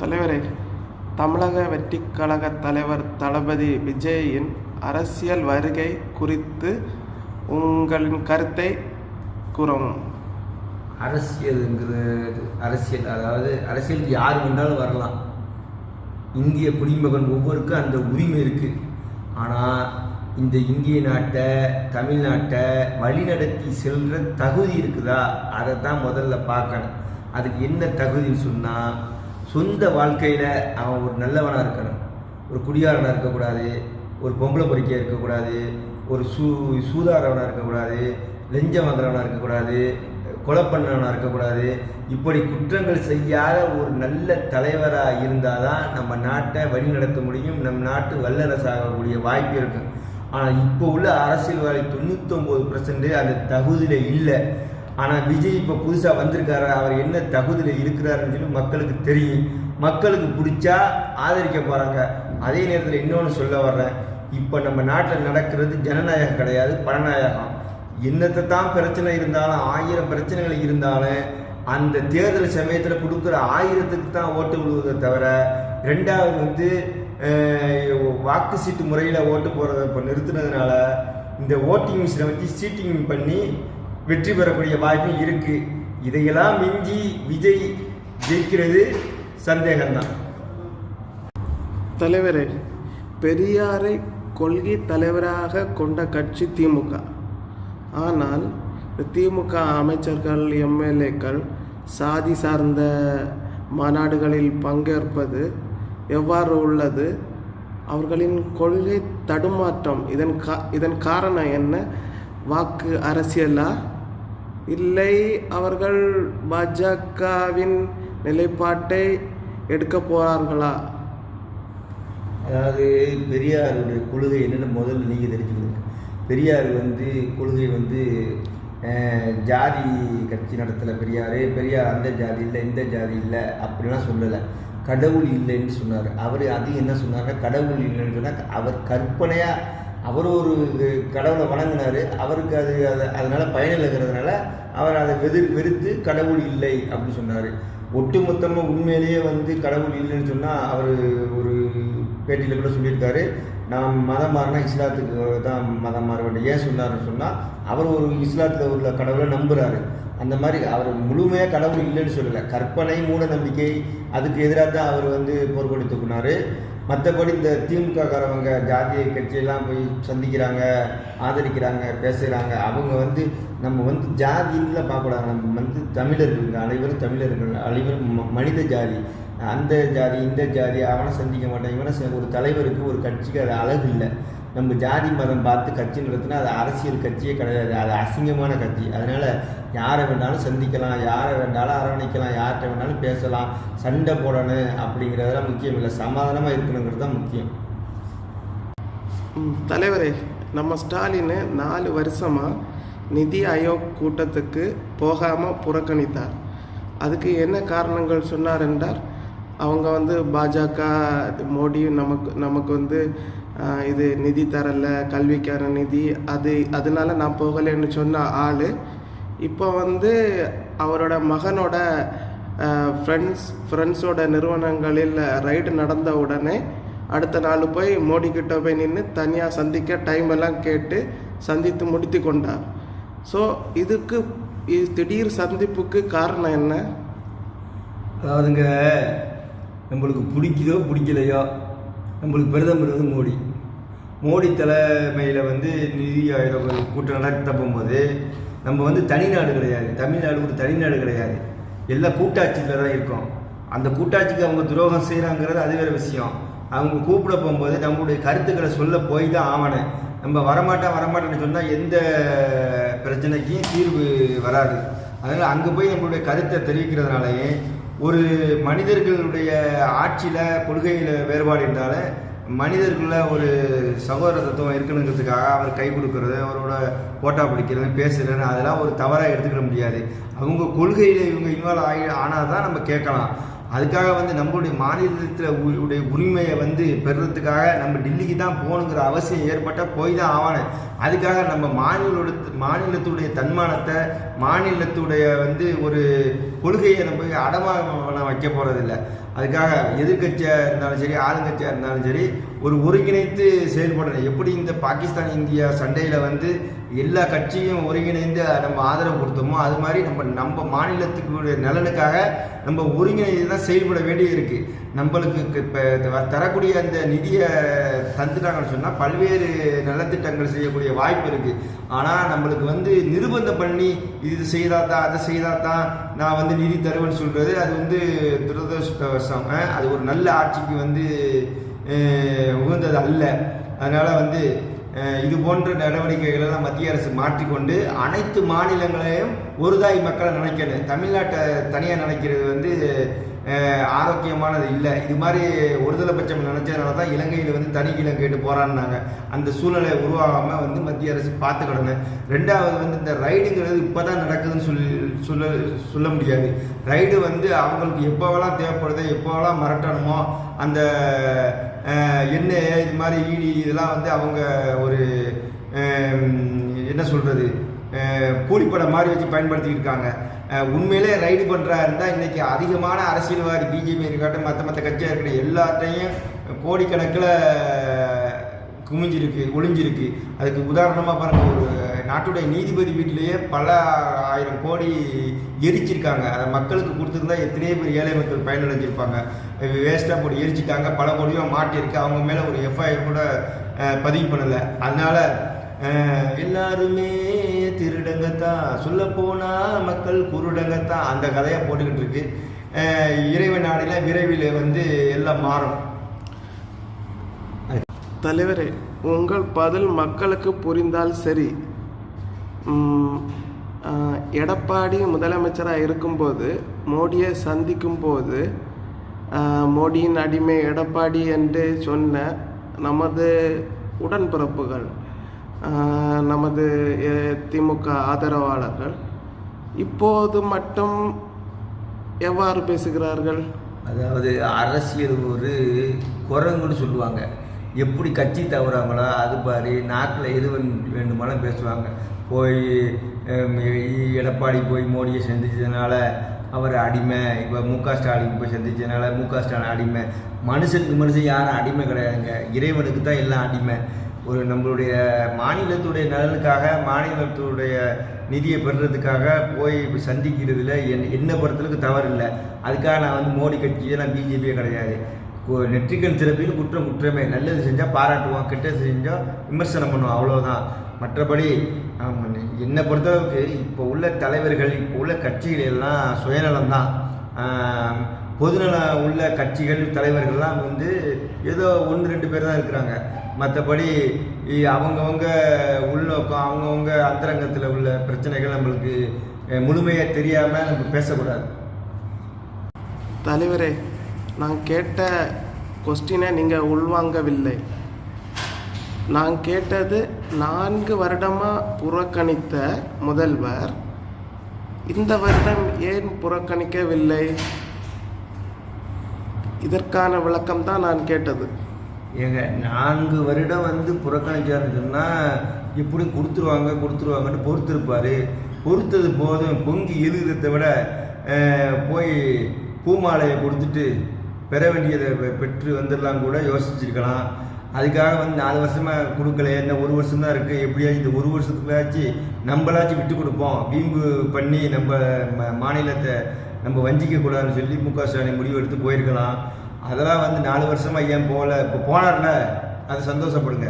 தலைவரே தமிழக வெற்றிக் கழக தலைவர் தளபதி விஜயின் அரசியல் வருகை குறித்து உங்களின் கருத்தை கூறவும். அரசியலுங்கிறது அரசியல் அதாவது அரசியலுக்கு யார் வேண்டாலும் வரலாம். இந்திய குடிமகன் ஒவ்வொருக்கும் அந்த உரிமை இருக்குது ஆனால் இந்த இந்திய நாட்டை தமிழ்நாட்டை வழிநடத்தி செல்கிற தகுதி இருக்குதா? அதை தான் முதல்ல பார்க்கணும். அதுக்கு என்ன தகுதின்னு சொன்னால் சொந்த வாழ்க்கையில் அவன் ஒரு நல்லவனாக இருக்கணும். ஒரு குடியாரனாக இருக்கக்கூடாது. ஒரு பொம்பளை பொறிக்கையாக இருக்கக்கூடாது. ஒரு சூ சூதாரவனாக இருக்கக்கூடாது. லஞ்சம் வாங்குறவனாக இருக்கக்கூடாது. கொலை பண்ணவனாக இருக்கக்கூடாது. இப்படி குற்றங்கள் செய்யாத ஒரு நல்ல தலைவராக இருந்தால் தான் நம்ம நாட்டை வழிநடத்த முடியும். நம் நாட்டு வல்லரசாகக்கூடிய வாய்ப்பு இருக்கும் ஆனால் இப்போ உள்ள அரசியல்வாதி தொண்ணூத்தொம்பது பர்சன்ட் அந்த தகுதியில் இல்லை. ஆனால் விஜய் இப்போ புதுசாக வந்திருக்காரு அவர் என்ன தகுதியில் இருக்கிறாருன்னு சொல்லி மக்களுக்கு தெரியும். மக்களுக்கு பிடிச்சா ஆதரிக்க போகிறாங்க அதே நேரத்தில் இன்னொன்று சொல்ல வர்றேன். இப்போ நம்ம நாட்டில் நடக்கிறது ஜனநாயகம் கிடையாது பணநாயகம் என்னத்தை தான் பிரச்சனை இருந்தாலும் ஆயிரம் பிரச்சனைகள் இருந்தாலும் அந்த தேர்தல் சமயத்தில் கொடுக்குற ஆயிரத்துக்கு தான் ஓட்டு விழுவதை தவிர ரெண்டாவது வந்து வாக்கு சீட்டு முறையில் ஓட்டு போகிறத இப்போ நிறுத்தினதுனால இந்த ஓட்டிங் மிஷினை வச்சு சீட்டிங் பண்ணி வெற்றி பெறக்கூடிய வாய்ப்பும் இருக்குது இதையெல்லாம் மிஞ்சி விஜய் ஜெயிக்கிறது சந்தேகம்தான். தலைவரே பெரியாரை கொள்கை தலைவராக கொண்ட கட்சி திமுக. ஆனால் திமுக அமைச்சர்கள் எம்எல்ஏக்கள் சாதி சார்ந்த மாநாடுகளில் பங்கேற்பது எவ்வாறு உள்ளது? அவர்களின் கொள்கை தடுமாற்றம் இதன் கா இதன் காரணம் என்ன? வாக்கு அரசியலா? இல்லை அவர்கள் பாஜகவின் நிலைப்பாட்டை எடுக்க போகிறார்களா அதாவது பெரியாருடைய கொள்கை என்னென்னு முதல்ல நீங்கள் தெரிஞ்சுக்கணும். பெரியார் வந்து கொள்கை வந்து ஜாதி கட்சி நடத்தலை பெரியார். பெரியார் அந்த ஜாதி இல்லை இந்த ஜாதி இல்லை அப்படிலாம் சொல்லலை. கடவுள் இல்லைன்னு சொன்னார். அவர் அது என்ன சொன்னார்னா கடவுள் இல்லைன்னு சொன்னால் அவர் கற்பனையாக அவர் ஒரு கடவுளை வணங்கினார். அவருக்கு அது அது அதனால் பயனில் இருக்கிறதுனால அவர் அதை வெதிர் வெறுத்து கடவுள் இல்லை அப்படின்னு சொன்னார். ஒட்டுமொத்தமாக உண்மையிலேயே வந்து கடவுள் இல்லைன்னு சொன்னால் அவர் ஒரு பேட்டியில் கூட சொல்லியிருக்காரு. நான் மதம் மாறினா இஸ்லாத்துக்கு தான் மதம் மாற வேண்டும். ஏன் சொன்னார்னு சொன்னால் அவர் ஒரு இஸ்லாத்தில் உள்ள கடவுளை நம்புகிறாரு அந்த மாதிரி அவர் முழுமையாக கடவுள் இல்லைன்னு சொல்லலை. கற்பனை மூட நம்பிக்கை அதுக்கு எதிராக தான் அவர் வந்து பொறுப்படுத்திக்கினார் மற்றபடி இந்த திமுக காரவங்க ஜாதிய கட்சியெல்லாம் போய் சந்திக்கிறாங்க ஆதரிக்கிறாங்க பேசுகிறாங்க அவங்க வந்து நம்ம வந்து ஜாதியில் பார்க்கக்கூடாது நம்ம வந்து தமிழர்கள் அனைவரும் தமிழர்கள் அனைவரும் ம- மனித ஜாதி. அந்த ஜாதி இந்த ஜாதி அவனை சந்திக்க மாட்டான் இவனை ஒரு தலைவருக்கு ஒரு கட்சிக்கு அது அழகு இல்லை. நம்ம ஜாதி மதம் பார்த்து கட்சி நடத்தினா அது அரசியல் கட்சியே கிடையாது. அது அசிங்கமான கட்சி. அதனால் யாரை வேணாலும் சந்திக்கலாம். யாரை வேண்டாலும் அரவணைக்கலாம். யார்கிட்ட வேணாலும் பேசலாம். சண்டை போடணும் அப்படிங்கிறதெல்லாம் முக்கியம் இல்லை. சமாதானமாக இருக்கணுங்கிறது தான் முக்கியம். தலைவரே நம்ம ஸ்டாலின் நாலு வருஷமாக நிதி ஆயோக் கூட்டத்துக்கு போகாமல் புறக்கணித்தார். அதுக்கு என்ன காரணங்கள் சொன்னார் என்றார் அவங்க வந்து பாஜக மோடி நமக்கு நமக்கு வந்து இது நிதி தரல கல்விக்கான நிதி அது அதனால நான் போகலைன்னு சொன்ன ஆள் இப்போ வந்து அவரோட மகனோட ஃப்ரெண்ட்ஸ் ஃப்ரெண்ட்ஸோட நிறுவனங்களில் ரைடு நடந்த உடனே அடுத்த நாள் போய் மோடி கிட்ட போய் நின்று தனியாக சந்திக்க டைம் எல்லாம் கேட்டு சந்தித்து முடித்து கொண்டார். ஸோ இதுக்கு இது திடீர் சந்திப்புக்கு காரணம் என்ன? அதாவதுங்க நம்மளுக்கு பிடிக்குதோ பிடிக்கலையோ நம்மளுக்கு பிரதமர் வந்து மோடி. மோடி தலைமையில் வந்து நிதி ஆயோக கூட்டம் நடத்த போகும்போது நம்ம வந்து தனிநாடு கிடையாது. தமிழ்நாடு ஒரு தனிநாடு கிடையாது. எல்லாம் கூட்டாட்சியில் தான் இருக்கோம். அந்த கூட்டாட்சிக்கு அவங்க துரோகம் செய்கிறாங்கிறது அது வேறு விஷயம். அவங்க கூப்பிட போகும்போது நம்மளுடைய கருத்துக்களை சொல்ல போய் தான் ஆவணேன். நம்ம வரமாட்டேன் வரமாட்டேன்னு சொன்னால் எந்த பிரச்சனைக்கும் தீர்வு வராது. அதனால் அங்கே போய் நம்மளுடைய கருத்தை தெரிவிக்கிறதுனாலயே ஒரு மனிதர்களுடைய ஆட்சியில் கொள்கையில் வேறுபாடு இருந்தாலும் மனிதருக்குள்ள ஒரு சகோதர தத்துவம் இருக்கணுங்கிறதுக்காக அவர் கை கொடுக்கறது அவரோட போட்டா பிடிக்கிறது பேசுறது அதெல்லாம் ஒரு தவறாக எடுத்துக்கிட முடியாது. அவங்க கொள்கையில் இவங்க இன்வால்வ் ஆகி ஆனால் தான் நம்ம கேட்கலாம். அதுக்காக வந்து நம்மளுடைய மாநிலத்தில் உடைய உரிமையை வந்து பெறுறதுக்காக நம்ம டெல்லிக்கு தான் போகணுங்கிற அவசியம் ஏற்பட்டால் போய் தான் ஆகணும். அதுக்காக நம்ம மாநிலோட மாநிலத்துடைய தன்மானத்தை மாநிலத்துடைய வந்து ஒரு கொள்கையை நம்ம அடமானம் வைக்க போகிறதில்ல அதுக்காக எதிர்க்கட்சியாக இருந்தாலும் சரி ஆளுங்கட்சியாக இருந்தாலும் சரி ஒரு ஒருங்கிணைத்து செயல்படணும் எப்படி இந்த பாகிஸ்தான் இந்தியா சண்டையில் வந்து எல்லா கட்சியும் ஒருங்கிணைந்து நம்ம ஆதரவு கொடுத்தோமோ அது மாதிரி நம்ம நம்ம மாநிலத்துக்கு நலனுக்காக நம்ம ஒருங்கிணைந்து தான் செயல்பட வேண்டியது இருக்குது நம்மளுக்கு இப்போ தரக்கூடிய அந்த நிதியை தந்துட்டாங்கன்னு சொன்னால் பல்வேறு நலத்திட்டங்கள் செய்யக்கூடிய வாய்ப்பு இருக்குது ஆனால் நம்மளுக்கு வந்து நிர்பந்தம் பண்ணி இது செய்தால் தான் அதை செய்தால் தான் நான் வந்து நிதி தருவேன்னு சொல்கிறது அது வந்து துரதிருஷ்டவசம். அது ஒரு நல்ல ஆட்சிக்கு வந்து உகந்தது அல்ல. அதனால் வந்து இது போன்ற நடவடிக்கைகளெல்லாம் மத்திய அரசு மாற்றிக்கொண்டு அனைத்து மாநிலங்களையும் ஒரு தாய் மக்களை நினைக்கணும். தமிழ்நாட்டை தனியாக நினைக்கிறது வந்து ஆரோக்கியமானது இல்லை. இது மாதிரி ஒருதலை பட்சம் நினச்சதுனால தான் இலங்கையில் வந்து தனி இலங்கைட்டு போராடினாங்க. அந்த சூழ்நிலை உருவாகாமல் வந்து மத்திய அரசு பார்த்துக்கிடணும். ரெண்டாவது வந்து இந்த ரைடுங்கிறது இப்போ தான் நடக்குதுன்னு சொல்லி சொல்ல சொல்ல முடியாது. ரைடு வந்து அவங்களுக்கு எப்போவெல்லாம் தேவைப்படுதோ எப்போவெல்லாம் மிரட்டணுமோ அந்த எண்ணெய் இது மாதிரி ஈடி இதெல்லாம் வந்து அவங்க ஒரு என்ன சொல்கிறது கூலிப்படம் மாதிரி வச்சு பயன்படுத்திட்டு இருக்காங்க உண்மையிலே ரைடு பண்ணுறா இருந்தால் இன்றைக்கி அதிகமான அரசியல்வாதி பிஜேபி இருக்கட்டும் மற்ற மற்ற கட்சியாக இருக்கிற எல்லாத்தையும் கோடிக்கணக்கில் குமிஞ்சிருக்கு ஒளிஞ்சிருக்கு. அதுக்கு உதாரணமாக பாருங்கள் ஒரு நாட்டுடைய நீதிபதி வீட்டிலேயே பல ஆயிரம் கோடி எரிச்சிருக்காங்க. அதை மக்களுக்கு கொடுத்துருந்தா எத்தனையோ பேர் ஏழை மக்கள் பயனடைஞ்சிருப்பாங்க. வேஸ்ட்டாக போட்டு எரிச்சிட்டாங்க பல கோடியும் மாட்டியிருக்கு. அவங்க மேலே ஒரு எஃப்ஐஆர் கூட பதிவு பண்ணலை. அதனால் எல்லாருமே திருடங்கத்தான் சொல்ல போனா மக்கள் குருடங்கத்தான் அந்த கதையை போட்டுக்கிட்டு இருக்கு. இறைவன் நாடில விரைவில் வந்து எல்லாம் மாறும் தலைவரே உங்கள் பதில் மக்களுக்கு புரிந்தால் சரி. எடப்பாடி முதலமைச்சராக இருக்கும்போது மோடியை சந்திக்கும் போது மோடியின் அடிமை எடப்பாடி என்று சொன்ன நமது உடன்பிறப்புகள் நமது திமுக ஆதரவாளர்கள் இப்போது மட்டும் எவ்வாறு பேசுகிறார்கள்? அதாவது அரசியல் ஒரு குரங்குன்னு சொல்லுவாங்க. எப்படி கட்சி தவறாங்களோ அது மாதிரி நாட்டில் எது வந்து வேண்டுமானாலும் பேசுவாங்க. போய் எடப்பாடி போய் மோடியை சந்தித்ததுனால அவர் அடிமை. இப்போ மு க ஸ்டாலின் போய் சந்தித்ததுனால மு க ஸ்டாலின் அடிமை. மனுஷனுக்கு மனுஷன் யாரும் அடிமை கிடையாதுங்க. இறைவனுக்கு தான் எல்லாம் அடிமை. ஒரு நம்மளுடைய மாநிலத்துடைய நலனுக்காக மாநிலத்துடைய நிதியை பெறுறதுக்காக போய் சந்திக்கிறதுல என் என்ன பொறுத்தளவுக்கு தவறு இல்லை அதுக்காக நான் வந்து மோடி கட்சியே நான் பிஜேபியே கிடையாது. நெற்றிக்கன் நெற்றிக்கண் சிறப்பின்னு குற்றம் குற்றமே. நல்லது செஞ்சால் பாராட்டுவோம் கெட்டது செஞ்சால் விமர்சனம் பண்ணுவோம் அவ்வளோதான் மற்றபடி என்னை பொறுத்தளவுக்கு இப்போ உள்ள தலைவர்கள் இப்போ உள்ள கட்சிகள் எல்லாம் சுயநலம் தான் பொதுநலம் உள்ள கட்சிகள் தலைவர்கள்லாம் வந்து ஏதோ ஒன்று ரெண்டு பேர் தான் இருக்கிறாங்க. மற்றபடி அவங்கவுங்க உள்நோக்கம் அவங்கவுங்க அந்தரங்கத்தில் உள்ள பிரச்சனைகள் நம்மளுக்கு முழுமையாக தெரியாமல் நம்ம பேசக்கூடாது. தலைவரே நான் கேட்ட கொஸ்டினை நீங்கள் உள்வாங்கவில்லை. நான் கேட்டது நான்கு வருடமாக புறக்கணித்த முதல்வர் இந்த வருடம் ஏன் புறக்கணிக்கவில்லை? இதற்கான விளக்கம் தான் நான் கேட்டது. ஏங்க நான்கு வருடம் வந்து புறக்கணிச்சாருன்னு சொன்னால் இப்படி கொடுத்துருவாங்க கொடுத்துருவாங்கன்னு பொறுத்திருப்பார். பொறுத்தது போதும் பொங்கி எழுதுறதை விட போய் பூமாலையை கொடுத்துட்டு பெற வேண்டியதை பெற்று வந்துடலாம் கூட யோசிச்சிருக்கலாம். அதுக்காக வந்து நாலு வருஷமாக கொடுக்கல என்ன ஒரு வருஷம் தான் இருக்குது எப்படியா இந்த ஒரு வருஷத்துக்குள்ளாச்சு நம்மளாச்சும் விட்டு கொடுப்போம். வீம்பு பண்ணி நம்ம ம- மாநிலத்தை நம்ம வஞ்சிக்க கூடாதுன்னு சொல்லி மு க ஸ்டாலின் முடிவு எடுத்து போயிருக்கலாம். அதெல்லாம் வந்து நாலு வருஷமாக ஏன் போகல? இப்போ போனார்ல அது சந்தோஷப்படுங்க.